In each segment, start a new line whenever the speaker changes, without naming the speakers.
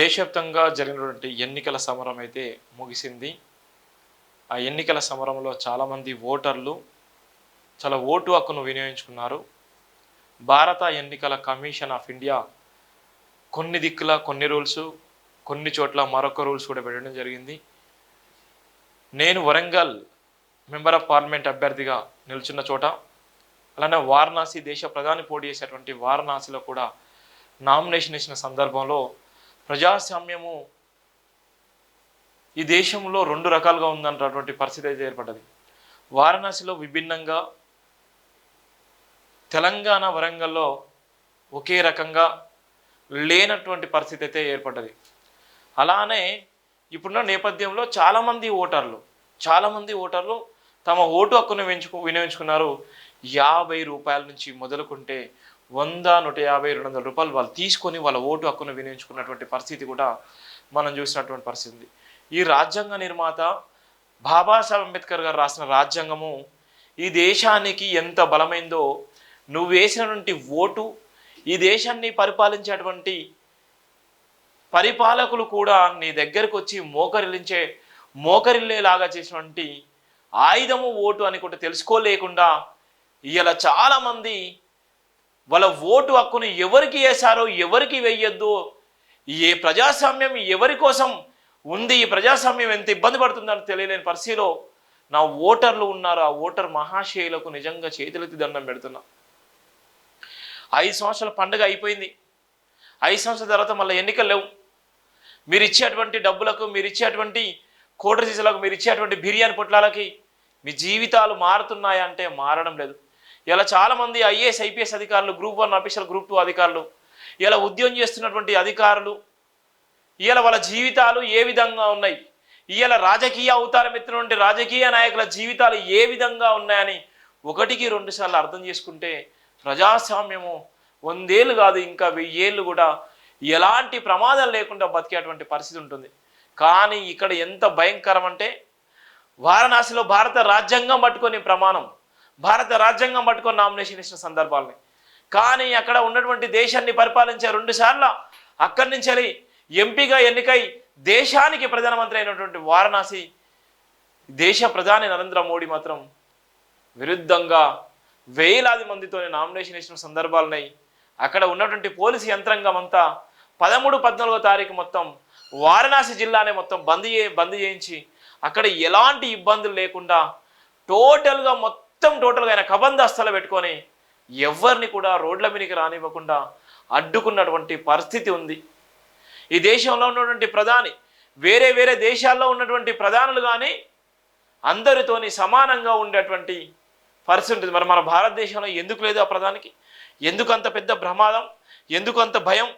దేశవ్యాప్తంగా జరిగినటువంటి ఎన్నికల సమరం అయితే ముగిసింది. ఆ ఎన్నికల సమరంలో చాలామంది ఓటర్లు చాలా ఓటు హక్కును వినియోగించుకున్నారు. భారత ఎన్నికల కమిషన్ ఆఫ్ ఇండియా కొన్ని దిక్కుల కొన్ని రూల్స్ కొన్ని చోట్ల మరొక రూల్స్ కూడా పెట్టడం జరిగింది. నేను వరంగల్ మెంబర్ ఆఫ్ పార్లమెంట్ అభ్యర్థిగా నిల్చున్న చోట అలానే వారణాసి దేశ ప్రధాని పోటీ చేసేటువంటి వారణాసిలో కూడా నామినేషన్ ఇచ్చిన సందర్భంలో ప్రజాస్వామ్యము ఈ దేశంలో రెండు రకాలుగా ఉందన్నటువంటి పరిస్థితి అయితే ఏర్పడ్డది. వారణాసిలో విభిన్నంగా తెలంగాణ వరంగల్లో ఒకే రకంగా లేనటువంటి పరిస్థితి అయితే ఏర్పడ్డది. అలానే ఇప్పుడున్న నేపథ్యంలో చాలామంది ఓటర్లు చాలామంది ఓటర్లు తమ ఓటు హక్కును వెంచుకు వినియోగించుకున్నారు. యాభై రూపాయల నుంచి మొదలుకుంటే వంద నూట యాభై రెండు వందల రూపాయలు వాళ్ళు తీసుకొని వాళ్ళ ఓటు హక్కును వినియోగించుకున్నటువంటి పరిస్థితి కూడా మనం చూసినటువంటి పరిస్థితి ఉంది. ఈ రాజ్యాంగ నిర్మాత బాబాసాహెబ్ అంబేద్కర్ గారు రాసిన రాజ్యాంగము ఈ దేశానికి ఎంత బలమైందో నువ్వు వేసినటువంటి ఓటు ఈ దేశాన్ని పరిపాలించేటువంటి పరిపాలకులు కూడా నీ దగ్గరకు వచ్చి మోకరిల్లించే మోకరిల్లేలాగా చేసినటువంటి ఆయుధము ఓటు అని కూడా తెలుసుకోలేకుండా ఇలా చాలామంది వాళ్ళ ఓటు హక్కును ఎవరికి వేశారో ఎవరికి వేయొద్దు? ఏ ప్రజాస్వామ్యం ఎవరి కోసం ఉంది? ఈ ప్రజాస్వామ్యం ఎంత ఇబ్బంది పడుతుందని తెలియలేని పరిస్థితిలో నా ఓటర్లు ఉన్నారు. ఆ ఓటర్ మహాశయులకు నిజంగా చేతులెత్తి దండం పెడుతున్నా. ఐదు సంవత్సరాల పండుగ అయిపోయింది. ఐదు సంవత్సరాల తర్వాత మళ్ళీ ఎన్నికలు లేవు. మీరు ఇచ్చేటువంటి డబ్బులకు మీరు ఇచ్చేటువంటి కోటర్ సీసాలకు మీరు ఇచ్చేటువంటి బిర్యానీ పొట్లాలకి మీ జీవితాలు మారుతున్నాయా అంటే మారడం లేదు. ఇలా చాలామంది ఐఏఎస్ ఐపీఎస్ అధికారులు group one officer group two అధికారులు ఇలా ఉద్యోగం చేస్తున్నటువంటి అధికారులు ఇలా వాళ్ళ జీవితాలు ఏ విధంగా ఉన్నాయి ఇలా రాజకీయ అవతారం ఎత్తినటువంటి రాజకీయ నాయకుల జీవితాలు ఏ విధంగా ఉన్నాయని ఒకటికి రెండు సార్లు అర్థం చేసుకుంటే ప్రజాస్వామ్యము వందేళ్ళు కాదు ఇంకా వెయ్యేళ్ళు కూడా ఎలాంటి ప్రమాదం లేకుండా బతికేటువంటి పరిస్థితి ఉంటుంది. కానీ ఇక్కడ ఎంత భయంకరం అంటే వారణాసిలో భారత రాజ్యాంగం పట్టుకొని ప్రమాణం. భారత రాజ్యాంగం పట్టుకొని నామినేషన్ ఇచ్చిన సందర్భాలని. కానీ అక్కడ ఉన్నటువంటి దేశాన్ని పరిపాలించే రెండు సార్లు అక్కడి నుంచి వెళ్ళి ఎంపీగా ఎన్నికై దేశానికి ప్రధానమంత్రి అయినటువంటి వారణాసి దేశ ప్రధాని నరేంద్ర మోడీ మాత్రం విరుద్ధంగా వేలాది మందితో నామినేషన్ ఇచ్చిన సందర్భాలున్నాయి అక్కడ ఉన్నటువంటి పోలీసు యంత్రాంగం అంతా పదమూడు పద్నాలుగో తారీఖు మొత్తం వారణాసి జిల్లానే మొత్తం బంద్ చే బంద్ చేయించి అక్కడ ఎలాంటి ఇబ్బందులు లేకుండా టోటల్గా మొత్తం మొత్తం టోటల్గా ఆయన కబందాస్తాలు పెట్టుకొని ఎవరిని కూడా రోడ్ల మీదకి రానివ్వకుండా అడ్డుకున్నటువంటి పరిస్థితి ఉంది. ఈ దేశంలో ఉన్నటువంటి ప్రధాని వేరే వేరే దేశాల్లో ఉన్నటువంటి ప్రధానులు కానీ అందరితోని సమానంగా ఉండేటువంటి పరిస్థితి ఉంటుంది. మరి మన భారతదేశంలో ఎందుకు లేదు ఆ ప్రధానికి? ఎందుకు అంత పెద్ద ప్రమాదం? ఎందుకు అంత భయం?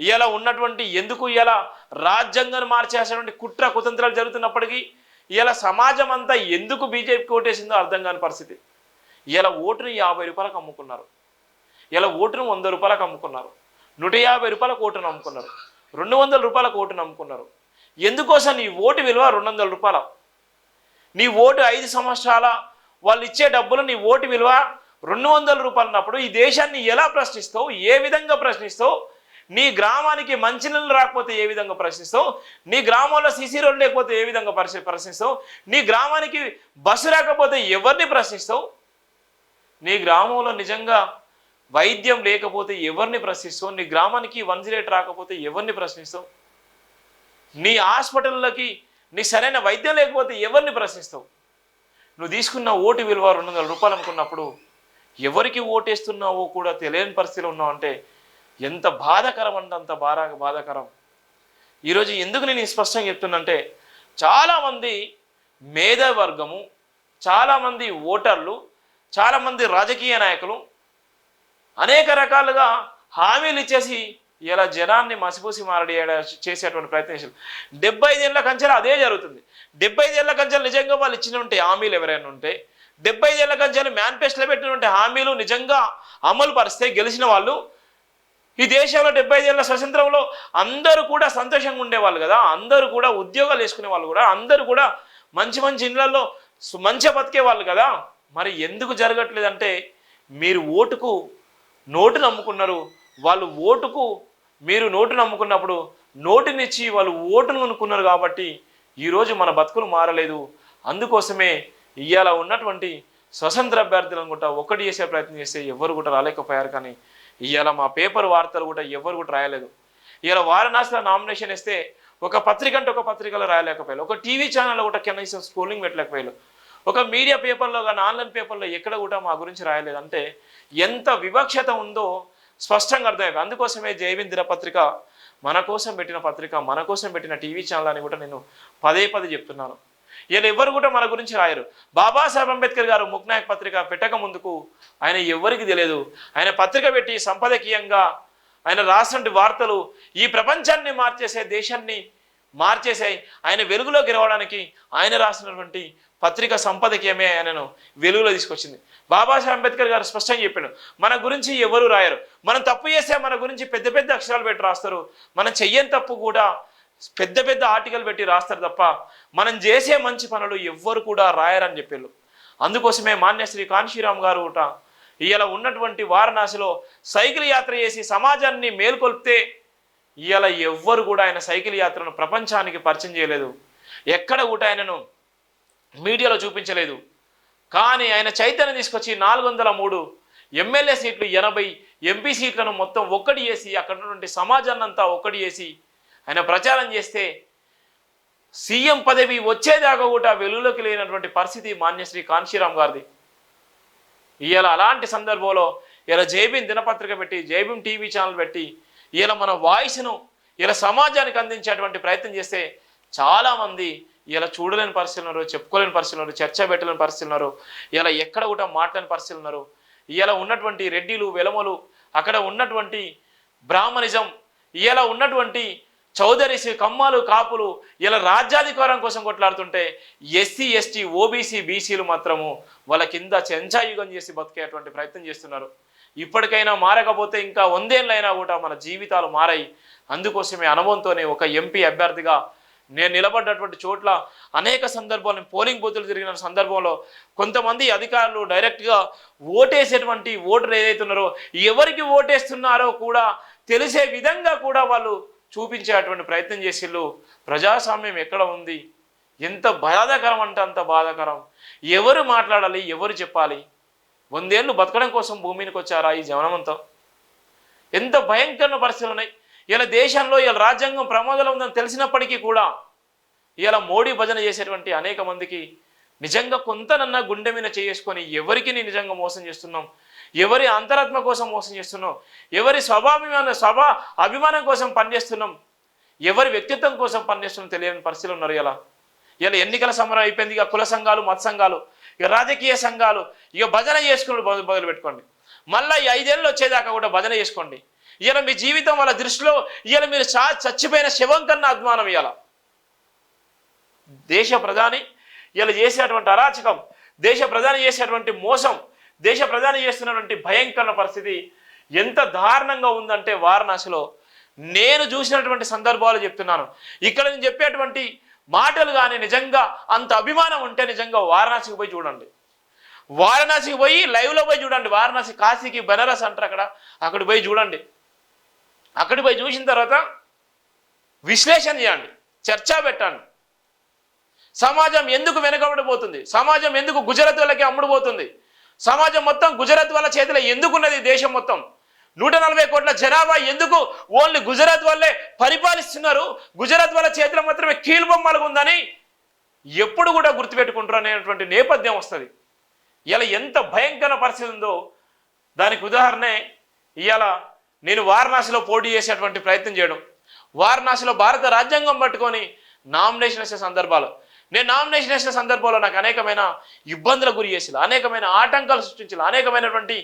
ఇలా ఉన్నటువంటి ఎందుకు ఇలా రాజ్యాంగాన్ని మార్చేసినటువంటి కుట్ర కుతంత్రాలు జరుగుతున్నప్పటికీ ఇలా సమాజం అంతా ఎందుకు బీజేపీకి ఓటేసిందో అర్థం కాని పరిస్థితి. ఇలా ఓటుని యాభై రూపాయలకు అమ్ముకున్నారు. ఇలా ఓటును వంద రూపాయలకు అమ్ముకున్నారు. నూట యాభై రూపాయలకు ఓటును అమ్ముకున్నారు. రెండు వందల రూపాయలకు ఓటును అమ్ముకున్నారు. ఎందుకోసం నీ ఓటు విలువ రెండు వందల రూపాయల? నీ ఓటు ఐదు సంవత్సరాల వాళ్ళు ఇచ్చే డబ్బులు నీ ఓటు విలువ రెండు వందల రూపాయలు ఉన్నప్పుడు ఈ దేశాన్ని ఎలా ప్రశ్నిస్తావు? ఏ విధంగా ప్రశ్నిస్తావు? నీ గ్రామానికి మంచినీళ్ళు రాకపోతే ఏ విధంగా ప్రశ్నిస్తావు? నీ గ్రామంలో సిసి రోడ్ లేకపోతే ఏ విధంగా పరిశీ ప్రశ్నిస్తావు? నీ గ్రామానికి బస్సు రాకపోతే ఎవరిని ప్రశ్నిస్తావు? నీ గ్రామంలో నిజంగా వైద్యం లేకపోతే ఎవరిని ప్రశ్నిస్తావు? నీ గ్రామానికి వన్ రాకపోతే ఎవరిని ప్రశ్నిస్తావు? నీ హాస్పిటల్లోకి నీ సరైన వైద్యం లేకపోతే ఎవరిని ప్రశ్నిస్తావు? నువ్వు తీసుకున్న ఓటు విలువ రెండు వందల రూపాయలు అనుకున్నప్పుడు ఎవరికి ఓటేస్తున్నావో కూడా తెలియని పరిస్థితిలో ఉన్నావు అంటే ఎంత బాధకరం అంటే అంత బాధ బాధాకరం. ఈరోజు ఎందుకు నేను స్పష్టంగా చెప్తున్నంటే చాలామంది మేధావర్గము చాలామంది ఓటర్లు చాలామంది రాజకీయ నాయకులు అనేక రకాలుగా హామీలు ఇచ్చేసి ఇలా జనాన్ని మసిపూసి మారడి చేసేటువంటి ప్రయత్నం చేశారు. డెబ్బై ఐదేళ్ళ కంచెలు అదే జరుగుతుంది. డెబ్బై ఐదేళ్ళ కంచెలు నిజంగా వాళ్ళు ఇచ్చినటువంటి హామీలు ఎవరైనా ఉంటే డెబ్బై ఐదేళ్ళ కంచెలు మేనిఫెస్టోలో పెట్టినటువంటి హామీలు నిజంగా అమలు పరిస్తే గెలిచిన వాళ్ళు ఈ దేశంలో డెబ్బై ఐదేళ్ళ స్వతంత్రంలో అందరూ కూడా సంతోషంగా ఉండేవాళ్ళు కదా. అందరూ కూడా ఉద్యోగాలు వేసుకునే వాళ్ళు కూడా అందరూ కూడా మంచి మంచి ఇళ్ళలో మంచిగా బతికే వాళ్ళు కదా. మరి ఎందుకు జరగట్లేదంటే మీరు ఓటుకు నోటు నమ్ముకున్నారు. వాళ్ళు ఓటుకు మీరు నోటు నమ్ముకున్నప్పుడు నోటునిచ్చి వాళ్ళు ఓటును అనుకున్నారు కాబట్టి ఈరోజు మన బతుకులు మారలేదు. అందుకోసమే ఇవాళ ఉన్నటువంటి స్వతంత్ర అభ్యర్థులను కూడా ఒకటి చేసే ప్రయత్నం చేస్తే ఎవరు కూడా రాలేకపోయారు కానీ ఇవాళ మా పేపర్ వార్తలు కూడా ఎవరు కూడా రాయలేదు. ఇవాళ వారణాసిలో నామినేషన్ ఇస్తే ఒక పత్రిక అంటే ఒక పత్రికలో రాయలేకపోయారు. ఒక టీవీ ఛానల్లో కూడా కనీసం స్కూలింగ్ పెట్టలేకపోయారు. ఒక మీడియా పేపర్లో కానీ ఆన్లైన్ పేపర్లో ఎక్కడ కూడా మా గురించి రాయలేదు. అంటే ఎంత వివక్షత ఉందో స్పష్టంగా అర్థమైపోయి అందుకోసమే జైవిన్ పత్రిక మన కోసం పెట్టిన పత్రిక మన కోసం పెట్టిన టీవీ ఛానల్ అని కూడా నేను పదే పదే చెప్తున్నాను. ఈయన ఎవరు కూడా మన గురించి రాయరు. బాబాసాహెబ్ అంబేద్కర్ గారు ముక్నాయక్ పత్రిక పెట్టక ముందుకు ఆయన ఎవరికి తెలియదు. ఆయన పత్రిక పెట్టి సంపదకీయంగా ఆయన రాసినటువంటి వార్తలు ఈ ప్రపంచాన్ని మార్చేసే దేశాన్ని మార్చేసే ఆయన వెలుగులోకి రావడానికి ఆయన రాసినటువంటి పత్రిక సంపదకీయమే ఆయనను వెలుగులో తీసుకొచ్చింది. బాబాసాహెబ్ అంబేద్కర్ గారు స్పష్టంగా చెప్పాడు మన గురించి ఎవరు రాయరు. మనం తప్పు చేస్తే మన గురించి పెద్ద పెద్ద అక్షరాలు పెట్టి రాస్తారు. మనం చెయ్యని తప్పు కూడా పెద్ద పెద్ద ఆర్టికల్ పెట్టి రాస్తారు తప్ప మనం చేసే మంచి పనులు ఎవ్వరు కూడా రాయరని చెప్పారు అందుకోసమే మాన్యశ్రీ కాన్షీరామ్ గారు కూడా ఇవాళ ఉన్నటువంటి వారణాసిలో సైకిల్ యాత్ర చేసి సమాజాన్ని మేల్కొల్పితే ఇవాళ ఎవ్వరు కూడా ఆయన సైకిల్ యాత్రను ప్రపంచానికి పరిచయం చేయలేదు. ఎక్కడ కూడా ఆయనను మీడియాలో చూపించలేదు. కానీ ఆయన చైతన్యం తీసుకొచ్చి నాలుగు వందల మూడు ఎమ్మెల్యే సీట్లు ఎనభై ఎంపీ సీట్లను మొత్తం ఒక్కటి చేసి అక్కడ ఉన్నటువంటి సమాజాన్ని అంతా ఒక్కటి చేసి ఆయన ప్రచారం చేస్తే సీఎం పదవి వచ్చేదాకా కూడా వెలుగులోకి లేనటువంటి పరిస్థితి మాన్యశ్రీ కాన్షీరామ్ గారిది. ఇవాళ అలాంటి సందర్భంలో ఇలా జైబీం దినపత్రిక పెట్టి జైబీం టీవీ ఛానల్ పెట్టి ఇలా మన వాయిస్ను ఇలా సమాజానికి అందించేటువంటి ప్రయత్నం చేస్తే చాలామంది ఇలా చూడలేని పరిస్థితులు ఉన్నారు చెప్పుకోలేని పరిస్థితులు ఉన్నారు చర్చ పెట్టలేని పరిస్థితులు ఉన్నారు ఇలా ఎక్కడ కూడా మాట్లాడని పరిస్థితులు ఉన్నారు. ఇలా ఉన్నటువంటి రెడ్డిలు వెలమలు అక్కడ ఉన్నటువంటి బ్రాహ్మణిజం ఇలా ఉన్నటువంటి చౌదరీస్ కమ్మాలు కాపులు ఇలా రాజ్యాధికారం కోసం కొట్లాడుతుంటే ఎస్సీ ఎస్టీ ఓబీసీ బీసీలు మాత్రము వాళ్ళ కింద చెంచాయుగం చేసి బతికేటువంటి ప్రయత్నం చేస్తున్నారు. ఇప్పటికైనా మారకపోతే ఇంకా వందేళ్ళైనా కూడా మన జీవితాలు మారాయి. అందుకోసమే అనుభవంతోనే ఒక ఎంపీ అభ్యర్థిగా నేను నిలబడ్డటువంటి చోట్ల అనేక సందర్భాలు పోలింగ్ బూతులు తిరిగిన సందర్భంలో కొంతమంది అధికారులు డైరెక్ట్గా ఓటేసేటువంటి ఓటరు ఏదైతే ఉన్నారో ఎవరికి ఓటేస్తున్నారో కూడా తెలిసే విధంగా కూడా వాళ్ళు చూపించేటువంటి ప్రయత్నం చేసిళ్ళు ప్రజాస్వామ్యం ఎక్కడ ఉంది? ఎంత బాధాకరం అంటే అంత బాధాకరం. ఎవరు మాట్లాడాలి? ఎవరు చెప్పాలి? వందేళ్ళు బతకడం కోసం భూమికి వచ్చారా ఈ జవనమంతా ఎంత భయంకరమైన పరిస్థితులు ఉన్నాయి. ఇలా దేశంలో ఇలా రాజ్యాంగం ప్రమాదంలో ఉందని తెలిసినప్పటికీ కూడా ఇలా మోడీ భజన చేసేటువంటి అనేక మందికి నిజంగా కొంతనన్నా గుండె మీద చేసుకొని ఎవరికి నీ నిజంగా మోసం చేస్తున్నాం? ఎవరి అంతరాత్మ కోసం మోసం చేస్తున్నాం ఎవరి స్వభాభిమాన స్వభా అభిమానం కోసం పనిచేస్తున్నాం? ఎవరి వ్యక్తిత్వం కోసం పనిచేస్తున్నాం తెలియని పరిస్థితులు ఉన్నారు ఇలా. ఇలా ఎన్నికల సమరం అయిపోయింది. ఇక కుల సంఘాలు మత సంఘాలు ఇక రాజకీయ సంఘాలు ఇక భజన చేసుకుని బదులు పెట్టుకోండి మళ్ళీ ఈ ఐదేళ్ళు వచ్చేదాకా కూడా భజన చేసుకోండి. ఇలా మీ జీవితం వాళ్ళ దృష్టిలో ఇలా మీరు చా చచ్చిపోయిన శవం కన్నా అభిమానం ఇవాళ దేశ ప్రధాని ఇలా చేసేటువంటి అరాచకం దేశ ప్రధాని చేసేటువంటి మోసం దేశ ప్రధాని చేస్తున్నటువంటి భయంకర పరిస్థితి ఎంత దారుణంగా ఉందంటే వారణాసిలో నేను చూసినటువంటి సందర్భాలు చెప్తున్నాను. ఇక్కడ నేను చెప్పేటువంటి మాటలు కానీ నిజంగా అంత అభిమానం ఉంటే నిజంగా వారణాసికి పోయి చూడండి. వారణాసికి పోయి లైవ్లో పోయి చూడండి. వారణాసి కాశీకి బెనారస్ అంటారు అక్కడ. అక్కడికి పోయి చూడండి. అక్కడికి పోయి చూసిన తర్వాత విశ్లేషణ చేయండి. చర్చ పెట్టండి. సమాజం ఎందుకు వెనుకబడిపోతుంది? సమాజం ఎందుకు గుజరాత్ వాళ్ళకి అమ్ముడుపోతుంది? సమాజం మొత్తం గుజరాత్ వాళ్ళ చేతిలో ఎందుకున్నది దేశం మొత్తం? నూట నలభై కోట్ల జనాభా ఎందుకు ఓన్లీ గుజరాత్ వాళ్ళే పరిపాలిస్తున్నారు? గుజరాత్ వాళ్ళ చేతిలో మాత్రమే కీలుబొమ్మలుగా ఉందని ఎప్పుడు కూడా గుర్తుపెట్టుకుంటారు అనేటువంటి నేపథ్యం వస్తుంది. ఇలా ఎంత భయంకర పరిస్థితి ఉందో. దానికి ఉదాహరణే ఇవాళ నేను వారణాసిలో పోటీ చేసేటువంటి ప్రయత్నం చేయడం. వారణాసిలో భారత రాజ్యాంగం పట్టుకొని నామినేషన్ వేసే సందర్భాలు. నేను నామినేషన్ వేసిన సందర్భంలో నాకు అనేకమైన ఇబ్బందులకు గురి చేసి అనేకమైన ఆటంకాలు సృష్టించారు అనేకమైనటువంటి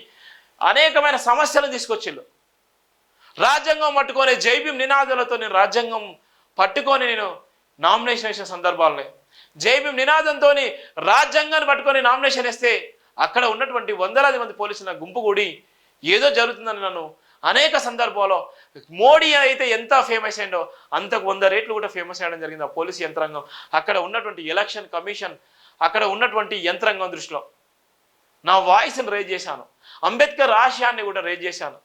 అనేకమైన సమస్యలు తీసుకొచ్చిల్లు రాజ్యాంగం పట్టుకొని జైబీం నినాదాలతో నేను రాజ్యాంగం పట్టుకొని నేను నామినేషన్ వేసిన సందర్భాలని జైబీం నినాదంతో రాజ్యాంగాన్ని పట్టుకొని నామినేషన్ వేస్తే అక్కడ ఉన్నటువంటి వందలాది మంది పోలీసుల గుంపు కూడి ఏదో జరుగుతుందని నన్ను అనేక సందర్భాల్లో మోడీ అయితే ఎంత ఫేమస్ అయిందో అంతకు వంద రేట్లు కూడా ఫేమస్ అయ్యడం జరిగింది ఆ పోలీసు యంత్రాంగం. అక్కడ ఉన్నటువంటి ఎలక్షన్ కమిషన్ అక్కడ ఉన్నటువంటి యంత్రాంగం దృష్టిలో నా వాయిస్ని రేజ్ చేశాను. అంబేద్కర్ ఆశయాన్ని కూడా రేజ్ చేశాను.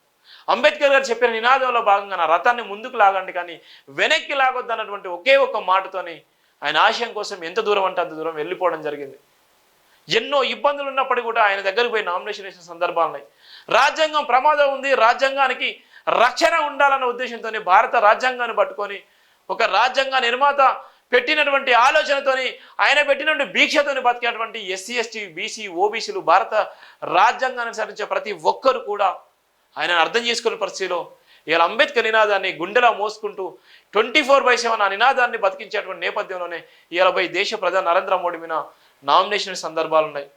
అంబేద్కర్ గారు చెప్పిన నినాదంలో భాగంగా నా రథాన్ని ముందుకు లాగండి కానీ వెనక్కి లాగొద్దు అన్నటువంటి ఒకే ఒక్క మాటతోని ఆయన ఆశయం కోసం ఎంత దూరం అంటే అంత దూరం వెళ్ళిపోవడం జరిగింది. ఎన్నో ఇబ్బందులు ఉన్నప్పటికీ కూడా ఆయన దగ్గరికి పోయి నామినేషన్ వేసిన సందర్భాలు ఉన్నాయి రాజ్యాంగం ప్రమాదం ఉంది రాజ్యాంగానికి రక్షణ ఉండాలన్న ఉద్దేశంతోనే భారత రాజ్యాంగాన్ని పట్టుకొని ఒక రాజ్యాంగ నిర్మాత పెట్టినటువంటి ఆలోచనతోని ఆయన పెట్టినటువంటి భీక్షతోని బతికేటువంటి ఎస్సీ ఎస్టీ బీసీ ఓబీసీలు భారత రాజ్యాంగాన్ని అనుసరించే ప్రతి ఒక్కరు కూడా ఆయన అర్థం చేసుకునే పరిస్థితిలో ఇవాళ అంబేద్కర్ నినాదాన్ని గుండెలా మోసుకుంటూ ట్వంటీ ఫోర్ బై సెవెన్ ఆ నినాదాన్ని బతికించేటువంటి నేపథ్యంలోనే ఇవాళ పోయి దేశ ప్రధాని నరేంద్ర మోడీ మీద నామినేషన్ సందర్భాలు ఉన్నాయి